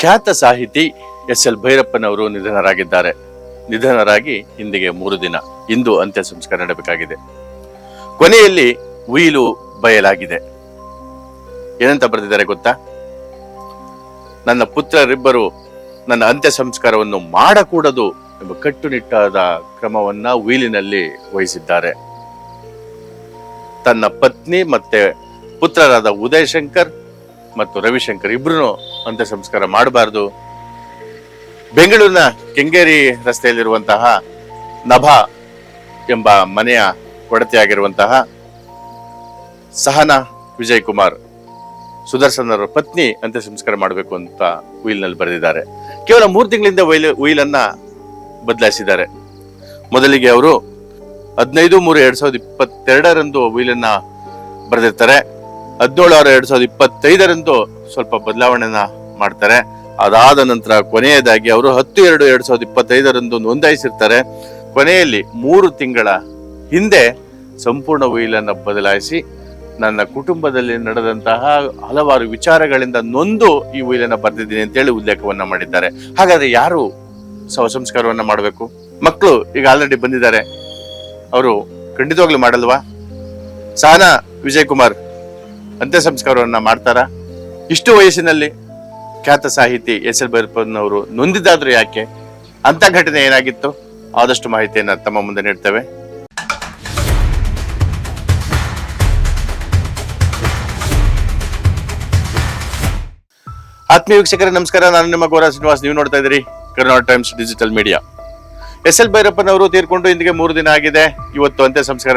ಖ್ಯಾತ ಸಾಹಿತಿ S L ಭೈರಪ್ಪನವರು ನಿಧನರಾಗಿದ್ದಾರೆ. ನಿಧನರಾಗಿ ಇಂದಿಗೆ ಮೂರು ದಿನ. ಇಂದು ಅಂತ್ಯ ಸಂಸ್ಕಾರ ನಡೆಯಬೇಕಾಗಿದೆ ಕೊನೆಯಲ್ಲಿ ಉಯಿಲು ಬಯಲಾಗಿದೆ. ಏನಂತ ಬರೆದಿದ್ದಾರೆ ಗೊತ್ತಾ? ನನ್ನ ಪುತ್ರರಿಬ್ಬರು ನನ್ನ ಅಂತ್ಯ ಸಂಸ್ಕಾರವನ್ನು ಮಾಡಕೂಡದು ಎಂಬ ಕಟ್ಟುನಿಟ್ಟಾದ ಕ್ರಮವನ್ನ ಉಯಿಲಿನಲ್ಲಿ ವಹಿಸಿದ್ದಾರೆ. ತನ್ನ ಪತ್ನಿ ಮತ್ತೆ ಪುತ್ರರಾದ ಉದಯ್ ಶಂಕರ್ ಮತ್ತು ರವಿಶಂಕರ್ ಇಬ್ರು ಅಂತ್ಯ ಸಂಸ್ಕಾರ ಮಾಡಬಾರದು. ಬೆಂಗಳೂರಿನ ಕೆಂಗೇರಿ ರಸ್ತೆಯಲ್ಲಿರುವಂತಹ ನಭಾ ಎಂಬ ಮನೆಯ ಕೊಡತೆಯಾಗಿರುವಂತಹ ಸಹನಾ ವಿಜಯ್ ಕುಮಾರ್ ಸುದರ್ಶನ್ ಅವರ ಪತ್ನಿ ಅಂತ್ಯ ಸಂಸ್ಕಾರ ಮಾಡಬೇಕು ಅಂತ ಉಯಿಲ್ನಲ್ಲಿ ಬರೆದಿದ್ದಾರೆ. ಕೇವಲ ಮೂರು ತಿಂಗಳಿಂದ ಉಯಿಲ್ ಉಯಿಲನ್ನ ಬದಲಾಯಿಸಿದ್ದಾರೆ. ಮೊದಲಿಗೆ ಅವರು ಹದಿನೈದು ಮೂರು ಎರಡ್ ಸಾವಿರದ ಇಪ್ಪತ್ತೆರಡರಂದು ಉಯಿಲನ್ನ ಬರೆದಿರ್ತಾರೆ. ಹದಿನೇಳು ಆರು ಎರಡ್ ಸಾವಿರದ ಇಪ್ಪತ್ತೈದರಂದು ಸ್ವಲ್ಪ ಬದಲಾವಣೆನ ಮಾಡ್ತಾರೆ. ಅದಾದ ನಂತರ ಕೊನೆಯದಾಗಿ ಅವರು ಹತ್ತು ಎರಡು ಎರಡ್ ಸಾವಿರದ ಇಪ್ಪತ್ತೈದರಂದು ನೋಂದಾಯಿಸಿರ್ತಾರೆ. ಕೊನೆಯಲ್ಲಿ ಮೂರು ತಿಂಗಳ ಹಿಂದೆ ಸಂಪೂರ್ಣ ಉಯಿಲನ್ನ ಬದಲಾಯಿಸಿ ನನ್ನ ಕುಟುಂಬದಲ್ಲಿ ನಡೆದಂತಹ ಹಲವಾರು ವಿಚಾರಗಳಿಂದ ನೊಂದು ಈ ಉಯಿಲನ್ನ ಬರೆದಿದ್ದೀನಿ ಅಂತೇಳಿ ಉಲ್ಲೇಖವನ್ನ ಮಾಡಿದ್ದಾರೆ. ಹಾಗಾದ್ರೆ ಯಾರು ಸವ ಸಂಸ್ಕಾರವನ್ನ ಮಾಡಬೇಕು? ಮಕ್ಕಳು ಈಗ ಆಲ್ರೆಡಿ ಬಂದಿದ್ದಾರೆ. ಅವರು ಖಂಡಿತವಾಗ್ಲೂ ಮಾಡಲ್ವಾ? ಸಹನಾ ವಿಜಯ್ ಕುಮಾರ್ ಅಂತ್ಯ ಸಂಸ್ಕಾರವನ್ನ ಮಾಡ್ತಾರಾ? ಇಷ್ಟು ವಯಸ್ಸಿನಲ್ಲಿ ಖ್ಯಾತ ಸಾಹಿತಿ ಎಸ್ ಎಲ್ ಭೈರಪ್ಪನವರು ನೊಂದಿದ್ದಾದ್ರೂ ಯಾಕೆ? ಅಂತ ಘಟನೆ ಏನಾಗಿತ್ತು? ಆದಷ್ಟು ಮಾಹಿತಿಯನ್ನ ತಮ್ಮ ಮುಂದೆ ನೀಡ್ತೇವೆ. ಆತ್ಮೀಯ ವೀಕ್ಷಕರೇ, ನಮಸ್ಕಾರ. ನಾನು ನಿಮ್ಮ ಗೌರವ ಶ್ರೀನಿವಾಸ್. ನೀವು ನೋಡ್ತಾ ಇದ್ದೀರಿ Karnataka times digital media. S L ಭೈರಪ್ಪನವರು ತೀರ್ಕೊಂಡು ಇಂದಿಗೆ ಮೂರು ದಿನ ಆಗಿದೆ. ಇವತ್ತು ಅಂತ್ಯ ಸಂಸ್ಕಾರ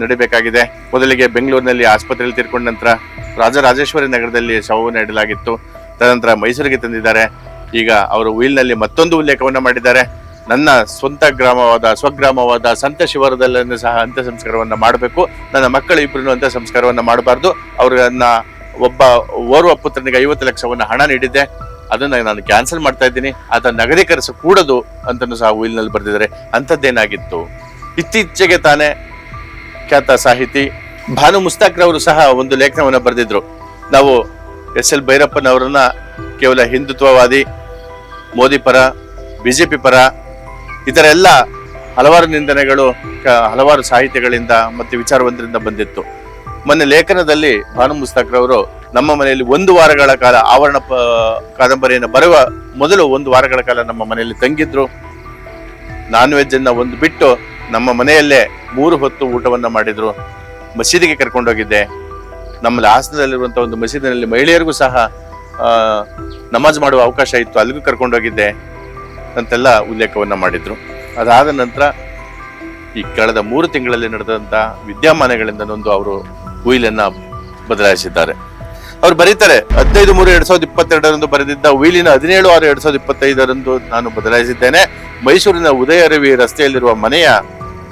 ನಡೆಯಬೇಕಾಗಿದೆ ಮೊದಲಿಗೆ ಬೆಂಗಳೂರಿನಲ್ಲಿ ಆಸ್ಪತ್ರೆಯಲ್ಲಿ ತೀರ್ಕೊಂಡ ನಂತರ ರಾಜರಾಜೇಶ್ವರಿ ನಗರದಲ್ಲಿ ಶವವನ್ನು ಇಡಲಾಗಿತ್ತು ತದನಂತರ ಮೈಸೂರಿಗೆ ತಂದಿದ್ದಾರೆ. ಈಗ ಅವರು ವೀಲ್ನಲ್ಲಿ ಮತ್ತೊಂದು ಉಲ್ಲೇಖವನ್ನ ಮಾಡಿದ್ದಾರೆ. ನನ್ನ ಸ್ವಂತ ಗ್ರಾಮವಾದ, ಸ್ವಗ್ರಾಮವಾದ ಸಂತ ಶಿವರದಲ್ಲೂ ಸಹ ಅಂತ್ಯ ಸಂಸ್ಕಾರವನ್ನು ಮಾಡಬೇಕು. ನನ್ನ ಮಕ್ಕಳು ಇಬ್ಬರನ್ನು ಅಂತ್ಯ ಸಂಸ್ಕಾರವನ್ನು ಮಾಡಬಾರ್ದು. ಅವ್ರನ್ನ ಒಬ್ಬ ಓರ್ವ ಪುತ್ರನಿಗೆ ಐವತ್ತು ಲಕ್ಷವನ್ನು ಹಣ ನೀಡಿದ್ದೆ. ಅದನ್ನ ನಾನು ಕ್ಯಾನ್ಸಲ್ ಮಾಡ್ತಾ ಇದ್ದೀನಿ. ಆತ ನಗದೀಕರಿಸ ಕೂಡದು ಅಂತನೂ ಸಹ ಉಯಿಲ್ನಲ್ಲಿ ಬರೆದಿದ್ದಾರೆ. ಅಂಥದ್ದೇನಾಗಿತ್ತು? ಇತ್ತೀಚೆಗೆ ತಾನೇ ಖ್ಯಾತ ಸಾಹಿತಿ ಭಾನು ಮುಸ್ತಾಕ್ರವರು ಸಹ ಒಂದು ಲೇಖನವನ್ನ ಬರೆದಿದ್ರು. ನಾವು ಎಸ್ ಎಲ್ ಭೈರಪ್ಪನವರನ್ನ ಕೇವಲ ಹಿಂದುತ್ವವಾದಿ, ಮೋದಿ ಪರ, ಬಿಜೆಪಿ ಪರ, ಇತರ ಎಲ್ಲ ಹಲವಾರು ನಿಂದನೆಗಳು ಹಲವಾರು ಸಾಹಿತ್ಯಗಳಿಂದ ಮತ್ತು ವಿಚಾರವಂತರಿಂದ ಬಂದಿತ್ತು. ಮೊನ್ನೆ ಲೇಖನದಲ್ಲಿ ಭಾನು ಮುಸ್ತಾಕ್ರವರು ನಮ್ಮ ಮನೆಯಲ್ಲಿ ಒಂದು ವಾರಗಳ ಕಾಲ ಆವರಣ ಕಾದಂಬರಿಯನ್ನು ಬರುವ ಮೊದಲು ಒಂದು ವಾರಗಳ ಕಾಲ ನಮ್ಮ ಮನೆಯಲ್ಲಿ ತಂಗಿದ್ರು. ನಾನ್ ವೆಜ್ ಅನ್ನ ಒಂದು ಬಿಟ್ಟು ನಮ್ಮ ಮನೆಯಲ್ಲೇ ಮೂರು ಹೊತ್ತು ಊಟವನ್ನ ಮಾಡಿದ್ರು. ಮಸೀದಿಗೆ ಕರ್ಕೊಂಡೋಗಿದ್ದೆ. ನಮ್ಮಲ್ಲಿ ಹಾಸನದಲ್ಲಿರುವಂತಹ ಒಂದು ಮಸೀದಿನಲ್ಲಿ ಮಹಿಳೆಯರಿಗೂ ಸಹ ನಮಾಜ್ ಮಾಡುವ ಅವಕಾಶ ಇತ್ತು. ಅಲ್ಲಿಗೂ ಕರ್ಕೊಂಡೋಗಿದ್ದೆ. ಅಂತೆಲ್ಲ ಉಲ್ಲೇಖವನ್ನ ಮಾಡಿದ್ರು. ಅದಾದ ನಂತರ ಈ ಕಳೆದ ಮೂರು ತಿಂಗಳಲ್ಲಿ ನಡೆದಂತ ವಿದ್ಯಮಾನಗಳಿಂದ ನೊಂದು ಅವರು ಕುಯಿಲನ್ನ ಬದಲಾಯಿಸಿದ್ದಾರೆ. ಅವ್ರು ಬರೀತಾರೆ. ಹದಿನೈದು ಮೂರು ಎರಡ್ ಸಾವಿರದ ಇಪ್ಪತ್ತೆರಡರಂದು ಬರೆದಿದ್ದ ವೀಲಿನ ಹದಿನೇಳು ಆರು ಎರಡ್ ಸಾವಿರದ ಇಪ್ಪತ್ತೈದರಂದು ನಾನು ಬದಲಾಯಿಸಿದ್ದೇನೆ. ಮೈಸೂರಿನ ಉದಯ ರವಿ ರಸ್ತೆಯಲ್ಲಿರುವ ಮನೆಯ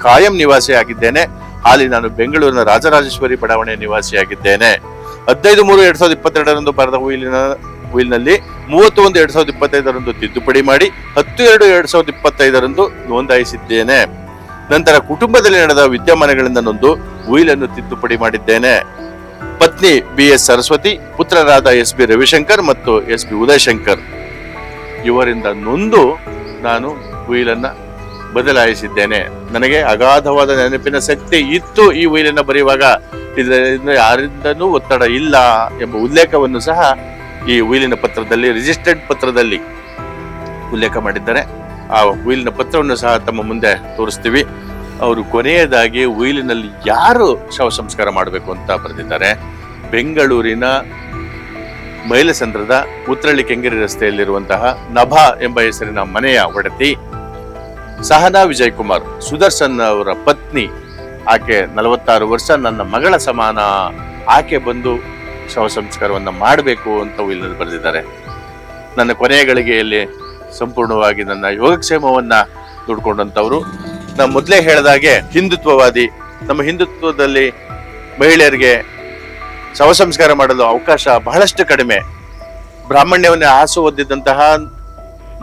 ಕಾಯಂ ನಿವಾಸಿಯಾಗಿದ್ದೇನೆ. ಹಾಲಿ ನಾನು ಬೆಂಗಳೂರಿನ ರಾಜರಾಜೇಶ್ವರಿ ಬಡಾವಣೆಯ ನಿವಾಸಿಯಾಗಿದ್ದೇನೆ. ಹದಿನೈದು ಮೂರು ಎರಡ್ ಸಾವಿರದ ಇಪ್ಪತ್ತೆರಡರಂದು ಬರೆದ ವೀಲಿನ ವೀಲ್ನಲ್ಲಿ ಮೂವತ್ತು ಒಂದು ಎರಡ್ ಸಾವಿರದ ಇಪ್ಪತ್ತೈದರಂದು ತಿದ್ದುಪಡಿ ಮಾಡಿ ಹತ್ತು ಎರಡು ಎರಡ್ ಸಾವಿರದ ಇಪ್ಪತ್ತೈದರಂದು ನೋಂದಾಯಿಸಿದ್ದೇನೆ. ನಂತರ ಕುಟುಂಬದಲ್ಲಿ ನಡೆದ ವಿದ್ಯಮಾನಗಳಿಂದ ನೊಂದು ವೀಲನ್ನು ತಿದ್ದುಪಡಿ ಮಾಡಿದ್ದೇನೆ. ಪತ್ನಿ ಬಿ ಎಸ್ ಸರಸ್ವತಿ, ಪುತ್ರರಾದ ಎಸ್ ಬಿ ರವಿಶಂಕರ್ ಮತ್ತು ಎಸ್ ಬಿ ಉದಯಶಂಕರ್. ಇವರಿಂದ ನೊಂದು ನಾನು ಉಯಿಲನ್ನ ಬದಲಾಯಿಸಿದ್ದೇನೆ. ನನಗೆ ಅಗಾಧವಾದ ನೆನಪಿನ ಶಕ್ತಿ ಇತ್ತು ಈ ಉಯಿಲನ್ನ ಬರೆಯುವಾಗ. ಇದರಿಂದ ಯಾರಿಂದನೂ ಒತ್ತಡ ಇಲ್ಲ ಎಂಬ ಉಲ್ಲೇಖವನ್ನು ಸಹ ಈ ಉಯಿಲಿನ ಪತ್ರದಲ್ಲಿ, ರಿಜಿಸ್ಟರ್ಡ್ ಪತ್ರದಲ್ಲಿ ಉಲ್ಲೇಖ ಮಾಡಿದ್ದಾರೆ. ಆ ಉಯಿಲಿನ ಪತ್ರವನ್ನು ಸಹ ತಮ್ಮ ಮುಂದೆ ತೋರಿಸ್ತೀವಿ. ಅವರು ಕೊನೆಯದಾಗಿ ಉಯಿಲಿನಲ್ಲಿ ಯಾರು ಶವ ಸಂಸ್ಕಾರ ಮಾಡಬೇಕು ಅಂತ ಬರೆದಿದ್ದಾರೆ. ಬೆಂಗಳೂರಿನ ಮೈಲಸಂದ್ರದ ಉತ್ರಳ್ಳಿ ಕೆಂಗೇರಿ ರಸ್ತೆಯಲ್ಲಿರುವಂತಹ ನಭಾ ಎಂಬ ಹೆಸರಿನ ಮನೆಯ ಒಡತಿ ಸಹನಾ ವಿಜಯ್ ಕುಮಾರ್ ಸುದರ್ಶನ್ ಅವರ ಪತ್ನಿ. ಆಕೆ ನಲವತ್ತಾರು ವರ್ಷ ನನ್ನ ಮಗಳ ಸಮಾನ. ಆಕೆ ಬಂದು ಶವ ಸಂಸ್ಕಾರವನ್ನು ಮಾಡಬೇಕು ಅಂತ ಉಯಿಲಿನಲ್ಲಿ ಬರೆದಿದ್ದಾರೆ. ನನ್ನ ಕೊನೆಯ ಗಳಿಗೆಯಲ್ಲಿ ಸಂಪೂರ್ಣವಾಗಿ ನನ್ನ ಯೋಗಕ್ಷೇಮವನ್ನು ದುಡ್ಕೊಂಡಂತವ್ರು ನಾನು ಮೊದಲೇ ಹೇಳಿದಾಗೆ ಹಿಂದುತ್ವವಾದಿ, ನಮ್ಮ ಹಿಂದುತ್ವದಲ್ಲಿ ಮಹಿಳೆಯರಿಗೆ ಶವ ಸಂಸ್ಕಾರ ಮಾಡಲು ಅವಕಾಶ ಬಹಳಷ್ಟು ಕಡಿಮೆ. ಬ್ರಾಹ್ಮಣ್ಯವನ್ನೇ ಆಸು ಒದ್ದಿದ್ದಂತಹ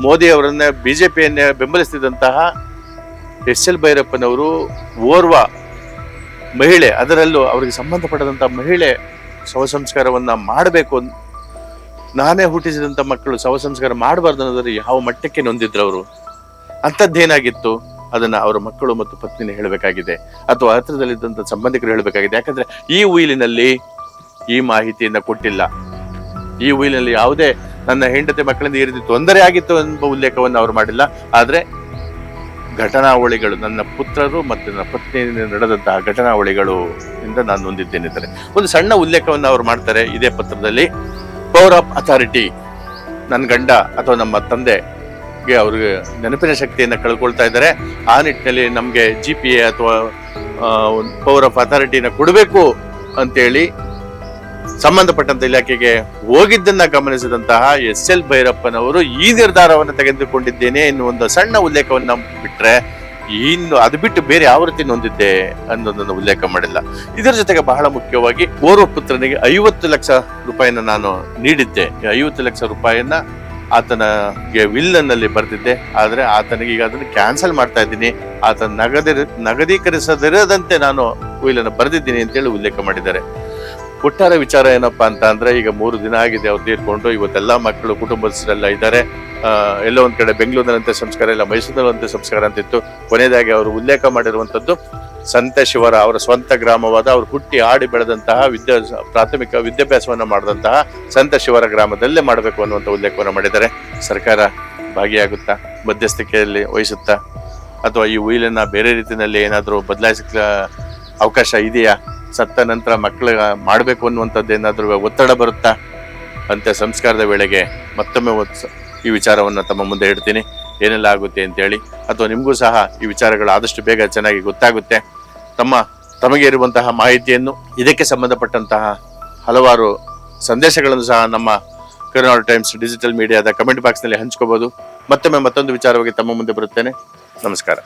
ಮೋದಿ ಜೆ ಪಿಯನ್ನೇ ಬೆಂಬಲಿಸ್ತಿದ್ದಂತಹ ಎಸ್ ಎಲ್ ಭೈರಪ್ಪನವರು ಓರ್ವ ಮಹಿಳೆ, ಅದರಲ್ಲೂ ಅವರಿಗೆ ಸಂಬಂಧಪಟ್ಟದಂಥ ಮಹಿಳೆ ಶವ ಸಂಸ್ಕಾರವನ್ನು ಮಾಡಬೇಕು ನಾನೇ ಹುಟ್ಟಿಸಿದಂಥ ಮಕ್ಕಳು ಶವ ಸಂಸ್ಕಾರ ಮಾಡಬಾರ್ದು ಅನ್ನೋದ್ರ ಯಾವ ಮಟ್ಟಕ್ಕೆ ನೊಂದಿದ್ರು ಅವರು? ಅಂಥದ್ದೇನಾಗಿತ್ತು? ಅದನ್ನ ಅವರ ಮಕ್ಕಳು ಮತ್ತು ಪತ್ನಿನೇ ಹೇಳಬೇಕಾಗಿದೆ ಅಥವಾ ಹತ್ರದಲ್ಲಿದ್ದಂಥ ಸಂಬಂಧಿಕರು ಹೇಳಬೇಕಾಗಿದೆ. ಯಾಕಂದ್ರೆ ಈ ಉಯಿಲಿನಲ್ಲಿ ಈ ಮಾಹಿತಿಯನ್ನು ಕೊಟ್ಟಿಲ್ಲ. ಈ ಉಯಿಲಿನಲ್ಲಿ ಯಾವುದೇ ನನ್ನ ಹೆಂಡತಿ ಮಕ್ಕಳಿಂದ ಈ ರೀತಿ ತೊಂದರೆ ಆಗಿತ್ತು ಎಂಬ ಉಲ್ಲೇಖವನ್ನು ಅವರು ಮಾಡಿಲ್ಲ. ಆದರೆ ಘಟನಾವಳಿಗಳು ನನ್ನ ಪುತ್ರರು ಮತ್ತು ನನ್ನ ಪತ್ನಿಯಿಂದ ನಡೆದಂತಹ ಘಟನಾವಳಿಗಳು ಇಂದ ನಾನು ಹೊಂದಿದ್ದೇನೆ ಒಂದು ಸಣ್ಣ ಉಲ್ಲೇಖವನ್ನು ಅವರು ಮಾಡ್ತಾರೆ ಇದೇ ಪತ್ರದಲ್ಲಿ. ಪವರ್ ಆಫ್ ಅಥಾರಿಟಿ ನನ್ನ ಗಂಡ ಅಥವಾ ನಮ್ಮ ತಂದೆಗೆ ಅವ್ರಿಗೆ ನೆನಪಿನ ಶಕ್ತಿಯನ್ನು ಕಳ್ಕೊಳ್ತಾ ಇದ್ದಾರೆ. ಆ ನಿಟ್ಟಿನಲ್ಲಿ ನಮಗೆ ಜಿ ಪಿ ಎ ಅಥವಾ ಪವರ್ ಆಫ್ ಅಥಾರಿಟಿನ ಕೊಡಬೇಕು ಅಂತೇಳಿ ಸಂಬಂಧಪಟ್ಟಂತ ಇಲಾಖೆಗೆ ಹೋಗಿದ್ದನ್ನ ಗಮನಿಸಿದಂತಹ ಎಸ್ ಎಲ್ ಭೈರಪ್ಪನವರು ಈ ನಿರ್ಧಾರವನ್ನು ತೆಗೆದುಕೊಂಡಿದ್ದೇನೆ ಎನ್ನುವ ಒಂದು ಸಣ್ಣ ಉಲ್ಲೇಖವನ್ನು ಬಿಟ್ರೆ ಇನ್ನು ಅದು ಬಿಟ್ಟು ಬೇರೆ ಯಾವ ರೀತಿ ನೊಂದಿದ್ದೆ ಅನ್ನೋದನ್ನು ಉಲ್ಲೇಖ ಮಾಡಿಲ್ಲ. ಇದರ ಜೊತೆಗೆ ಬಹಳ ಮುಖ್ಯವಾಗಿ ಓರ್ವ ಪುತ್ರನಿಗೆ ಐವತ್ತು ಲಕ್ಷ ರೂಪಾಯಿಯನ್ನು ನಾನು ನೀಡಿದ್ದೆ. ಐವತ್ತು ಲಕ್ಷ ರೂಪಾಯಿಯನ್ನ ಆತನಿಗೆ ವಿಲ್ಲನ್ನಲ್ಲಿ ಬರೆದಿದ್ದೆ ಆದರೆ ಆತನಿಗೆ ಈಗ ಅದನ್ನು ಕ್ಯಾನ್ಸಲ್ ಮಾಡ್ತಾ ಇದ್ದೀನಿ. ಆತ ನಗದಿ, ನಗದೀಕರಿಸದಿರದಂತೆ ನಾನು ವಿಲ್ಲನ್ನು ಬರೆದಿದ್ದೀನಿ ಅಂತೇಳಿ ಉಲ್ಲೇಖ ಮಾಡಿದ್ದಾರೆ. ಒಟ್ಟಾರೆ ವಿಚಾರ ಏನಪ್ಪಾ ಅಂತ ಅಂದ್ರೆ, ಈಗ ಮೂರು ದಿನ ಆಗಿದೆ, ಅವ್ರು ತೀರ್ಕೊಂಡು ಇವತ್ತೆಲ್ಲ ಮಕ್ಕಳು, ಕುಟುಂಬಸ್ಥರೆಲ್ಲ ಇದ್ದಾರೆ. ಎಲ್ಲೋ ಒಂದ್ ಕಡೆ ಬೆಂಗಳೂರಿನಂತೆ ಸಂಸ್ಕಾರ, ಇಲ್ಲ ಮೈಸೂರಿನಂತೆ ಸಂಸ್ಕಾರ ಅಂತಿತ್ತು ಕೊನೆಯದಾಗಿ ಅವರು ಉಲ್ಲೇಖ ಮಾಡಿರುವಂತದ್ದು ಸಂತ ಶಿವರ ಅವರ ಸ್ವಂತ ಗ್ರಾಮವಾದ ಅವರು ಹುಟ್ಟಿ ಆಡಿ ಬೆಳೆದಂತಹ ವಿದ್ಯಾ ಪ್ರಾಥಮಿಕ ವಿದ್ಯಾಭ್ಯಾಸವನ್ನ ಮಾಡಿದಂತಹ ಸಂತ ಶಿವರ ಗ್ರಾಮದಲ್ಲೇ ಮಾಡಬೇಕು ಅನ್ನುವಂಥ ಉಲ್ಲೇಖವನ್ನು ಮಾಡಿದ್ದಾರೆ. ಸರ್ಕಾರ ಭಾಗಿಯಾಗುತ್ತಾ, ಮಧ್ಯಸ್ಥಿಕೆಯಲ್ಲಿ ವಹಿಸುತ್ತಾ, ಅಥವಾ ಈ ಉಯಿಲನ್ನ ಬೇರೆ ರೀತಿಯಲ್ಲಿ ಏನಾದರೂ ಬದಲಾಯಿಸಕ್ಕೆ ಅವಕಾಶ ಇದೆಯಾ? ಸತ್ತ ನಂತರ ಮಕ್ಕಳ ಮಾಡಬೇಕು ಅನ್ನುವಂಥದ್ದು ಏನಾದರೂ ಒತ್ತಡ ಬರುತ್ತಾ? ಅಂತ ಸಂಸ್ಕಾರದ ವೇಳೆಗೆ ಮತ್ತೊಮ್ಮೆ ಈ ವಿಚಾರವನ್ನು ತಮ್ಮ ಮುಂದೆ ಇಡ್ತೀನಿ. ಏನೆಲ್ಲ ಆಗುತ್ತೆ ಅಂತೇಳಿ ಅಥವಾ ನಿಮಗೂ ಸಹ ಈ ವಿಚಾರಗಳು ಆದಷ್ಟು ಬೇಗ ಚೆನ್ನಾಗಿ ಗೊತ್ತಾಗುತ್ತೆ. ತಮ್ಮ ತಮಗೆ ಇರುವಂತಹ ಮಾಹಿತಿಯನ್ನು ಇದಕ್ಕೆ ಸಂಬಂಧಪಟ್ಟಂತಹ ಹಲವಾರು ಸಂದೇಶಗಳನ್ನು ಸಹ ನಮ್ಮ ಕರ್ನಾಟಕ ಟೈಮ್ಸ್ ಡಿಜಿಟಲ್ ಮೀಡಿಯಾದ ಕಮೆಂಟ್ ಬಾಕ್ಸ್ನಲ್ಲಿ ಹಂಚ್ಕೋಬಹುದು ಮತ್ತೊಮ್ಮೆ ಮತ್ತೊಂದು ವಿಚಾರವಾಗಿ ತಮ್ಮ ಮುಂದೆ ಬರುತ್ತೇನೆ. ನಮಸ್ಕಾರ.